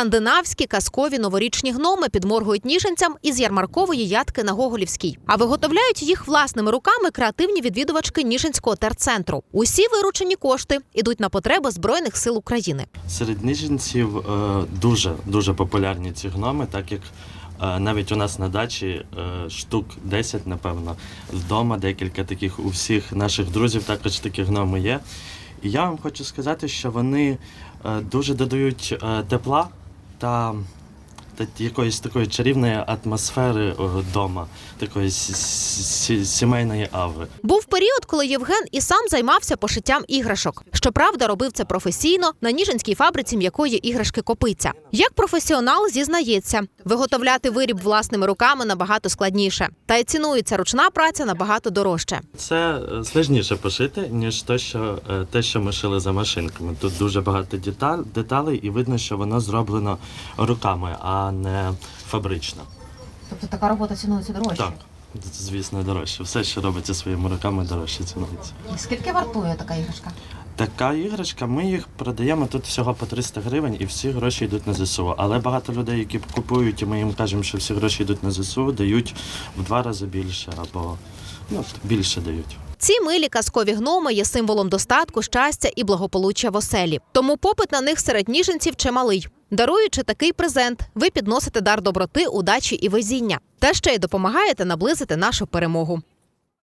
Скандинавські казкові новорічні гноми підморгують ніженцям із ярмаркової ядки на Гоголівській. А виготовляють їх власними руками креативні відвідувачки Ніжинського терцентру. Усі виручені кошти ідуть на потреби збройних сил України. Серед ніженців е, дуже дуже популярні ці гноми, так як е, навіть у нас на дачі е, штук 10, напевно, вдома декілька таких у всіх наших друзів також такі гноми є. І я вам хочу сказати, що вони дуже додають тепла та, та якоїсь такої чарівної атмосфери вдома, такої сі- сі- сімейної аври. Був період, коли Євген і сам займався пошиттям іграшок. Щоправда, робив це професійно на ніжинській фабриці м'якої іграшки копиця. Як професіонал зізнається, виготовляти виріб власними руками набагато складніше, та й цінується ручна праця набагато дорожче. Це е, складніше пошити, ніж те, що, е, те, що ми шили за машинками. Тут дуже багато деталей, і видно, що воно зроблено руками, а не фабрично. Тобто така робота цінується дорожче. Так, звісно, дорожче. Все, що робиться своїми руками, дорожче цінується. І скільки вартує така іграшка? Така іграшка, ми їх продаємо тут всього по 300 гривень, і всі гроші йдуть на ЗСУ. Але багато людей, які купують, і ми їм кажемо, що всі гроші йдуть на ЗСУ, дають в два рази більше або ну, більше дають. Ці милі казкові гноми є символом достатку, щастя і благополуччя в оселі. Тому попит на них серед ніженців чималий. Даруючи такий презент, ви підносите дар доброти, удачі і везіння. Та ще й допомагаєте наблизити нашу перемогу.